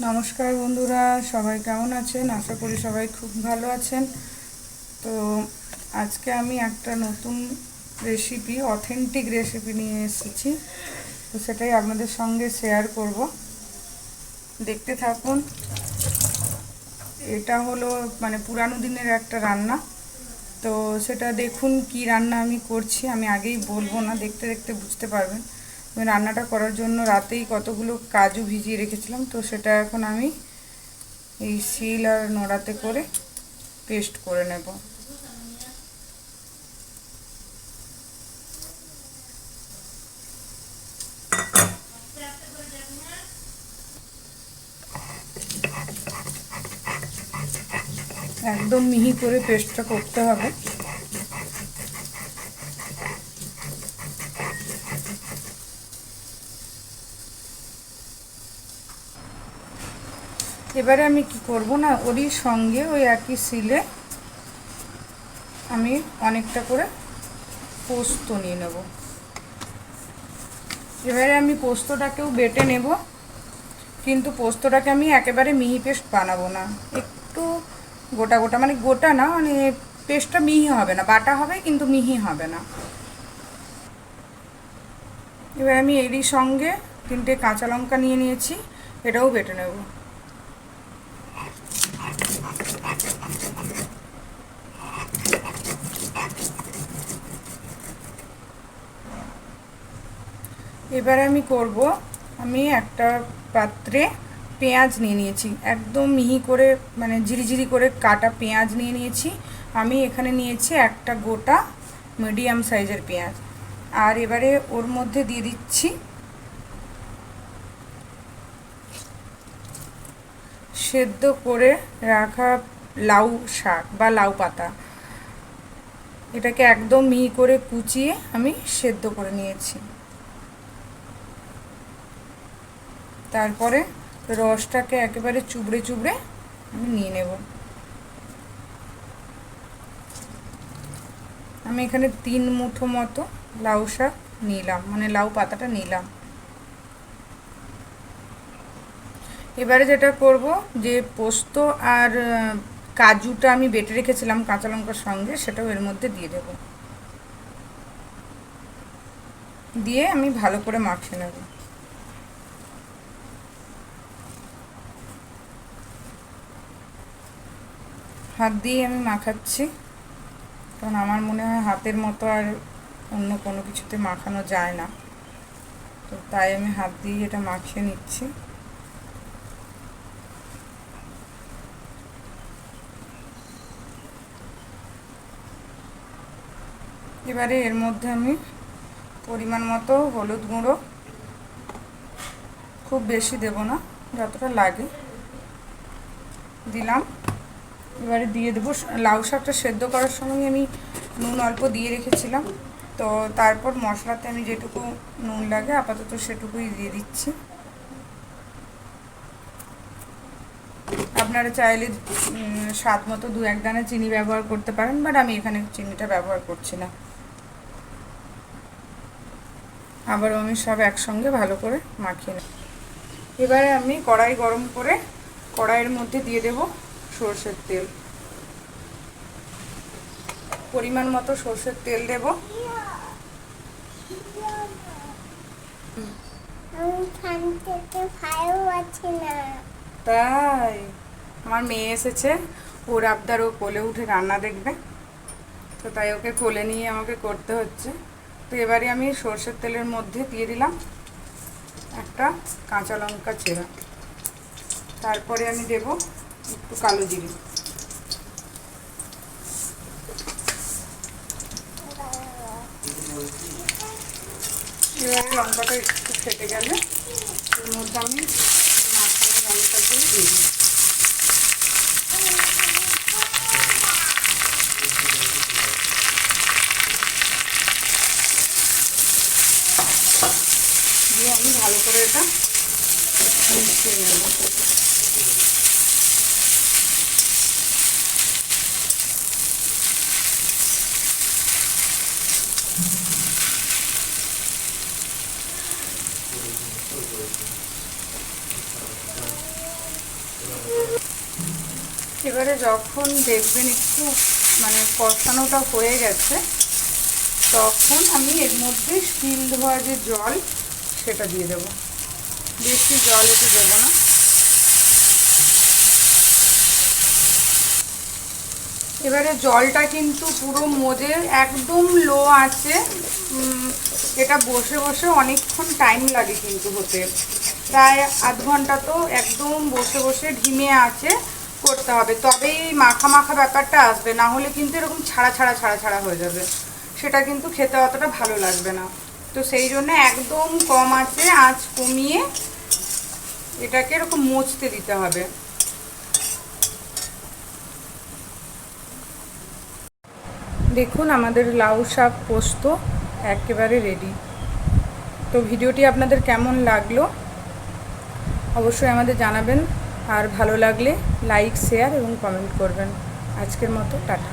নমস্কার বন্ধুরা, সবাই কেমন আছেন? আশা করি সবাই খুব ভালো আছেন। তো আজকে আমি একটা নতুন রেসিপি অথেন্টিক রেসিপি নিয়ে এসেছি। তো সেটাই আপনাদের সঙ্গে শেয়ার করব। দেখতে থাকুন। এটা হলো মানে পুরানো দিনের একটা রান্না। তো সেটা দেখুন কি রান্না আমি করছি, আমি আগেই বলব না, দেখতে দেখতে বুঝতে পারবেন। রান্নাটা করার জন্য রাতেই কতগুলো কাজু ভিজিয়ে রেখেছিলাম, তো সেটা এখন আমি এই শিল আর নোড়াতে করে পেস্ট করে নেব। একদম মিহি করে পেস্টটা করতে হবে। এবারে আমি কি করব না, ওরই সঙ্গে ওই একই সিলে আমি অনেকটা করে পোস্ত নিয়ে নেব। এবারে আমি পোস্তটাকেও বেটে নেব, কিন্তু পোস্তটাকে আমি একেবারে মিহি পেস্ট বানাবো না। একটু গোটা গোটা মানে গোটা না মানে পেস্টটা মিহি হবে না, বাটা হবে কিন্তু মিহি হবে না। এবার আমি এরই সঙ্গে তিনটে কাঁচা লঙ্কা নিয়ে নিয়েছি, এটাও বেটে নেব। এবারে আমি করব, আমি একটা পাত্রে পেঁয়াজ নিয়ে নিয়েছি। একদম মিহি করে মানে ঝিরিঝিরি করে কাটা পেঁয়াজ নিয়ে নিয়েছি। আমি এখানে নিয়েছি একটা গোটা মিডিয়াম সাইজের পেঁয়াজ। আর এবারে ওর মধ্যে দিয়ে দিচ্ছি সেদ্ধ করে রাখা লাউ শাক বা লাউ পাতা। এটাকে একদম মিহি করে কুচিয়ে আমি সেদ্ধ করে নিয়েছি। তারপরে রসটাকে একেবারে চুবড়ে চুবড়ে আমি নিয়ে নেব। আমি এখানে তিন মুঠো মতো লাউ শাক নিলাম মানে লাউ পাতাটা নিলাম। এবারে যেটা করব, যে পোস্ত আর কাজুটা আমি বেটে রেখেছিলাম কাঁচা লঙ্কার সঙ্গে, সেটাও এর মধ্যে দিয়ে দেব। দিয়ে আমি ভালো করে মাখিয়ে নেব। হাত দিয়ে আমি মাখাচ্ছি। কারণ আমার মনে হয় হাতের মতো আর অন্য কোনো কিছুতে মাখানো যায় না। তো তাই আমি হাত দিয়ে এটা মাখিয়ে নিচ্ছি। এবারে এর মধ্যে আমি পরিমাণ মতো হলুদ গুঁড়ো। খুব বেশি দেব না, যতটা লাগে। দিলাম। এবারে দিয়ে দেবো। লাউ শাকটা সেদ্ধ করার সময় আমি নুন অল্প দিয়ে রেখেছিলাম। তো তারপর মশলাতে আমি যেটুকু নুন লাগে, আপাতত সেটুকুই দিয়ে দিচ্ছি। আপনারা চাইলে স্বাদ মতো দু এক দানা চিনি ব্যবহার করতে পারেন, বাট আমি এখানে চিনিটা ব্যবহার করছি না। আবারও আমি সব একসঙ্গে ভালো করে মাখিয়ে নেব। এবারে আমি কড়াই গরম করে কড়াইয়ের মধ্যে দিয়ে দেব সর্ষের তেল। পরিমাণ মতো সর্ষের তেল দেব। তাই আমার মেয়ে এসেছে। ওর আবদার ও কোলে উঠে রান্না দেখবে। তো তাই ওকে কোলে নিয়ে আমাকে করতে হচ্ছে। তো এবারে আমি সর্ষের তেলের মধ্যে দিয়ে দিলাম একটা কাঁচা লঙ্কা চেরা। তারপরে আমি দেব একটু কালো জিরে। লঙ্কাটা একটু ফেটে গেলে এর মধ্যে আমি দিয়ে দিয়ে আমি ভালো করে এটা এবারে যখন দেখবেন একটু মানে কষানোটা হয়ে গেছে, তখন আমি এর মধ্যে শিল ধোয়া যে জল, সেটা দিয়ে দেব। বেশি জল এটা দেবো না। এবারে জলটা কিন্তু পুরো মজে একদম লো আছে। এটা বসে বসে অনেকক্ষণ টাইম লাগে কিন্তু হতে। প্রায় আধ ঘণ্টা তো একদম বসে বসে ঢিমে আছে করতে হবে। তবেই মাখা মাখা ব্যাপারটা আসবে, না হলে কিন্তু এরকম ছাড়া ছাড়া ছাড়া ছাড়া হয়ে যাবে। সেটা কিন্তু খেতে অতটা ভালো লাগবে না। তো সেই জন্য একদম কম আছে, আঁচ কমিয়ে এটাকে এরকম মচতে দিতে হবে। দেখুন, আমাদের লাউ শাক পোস্ত একেবারে রেডি তো ভিডিওটি আপনাদের কেমন লাগল? অবশ্যই আমাদের জানাবেন। আর ভালো লাগলে লাইক শেয়ার এবং কমেন্ট করবেন। আজকের মতো, টাটা।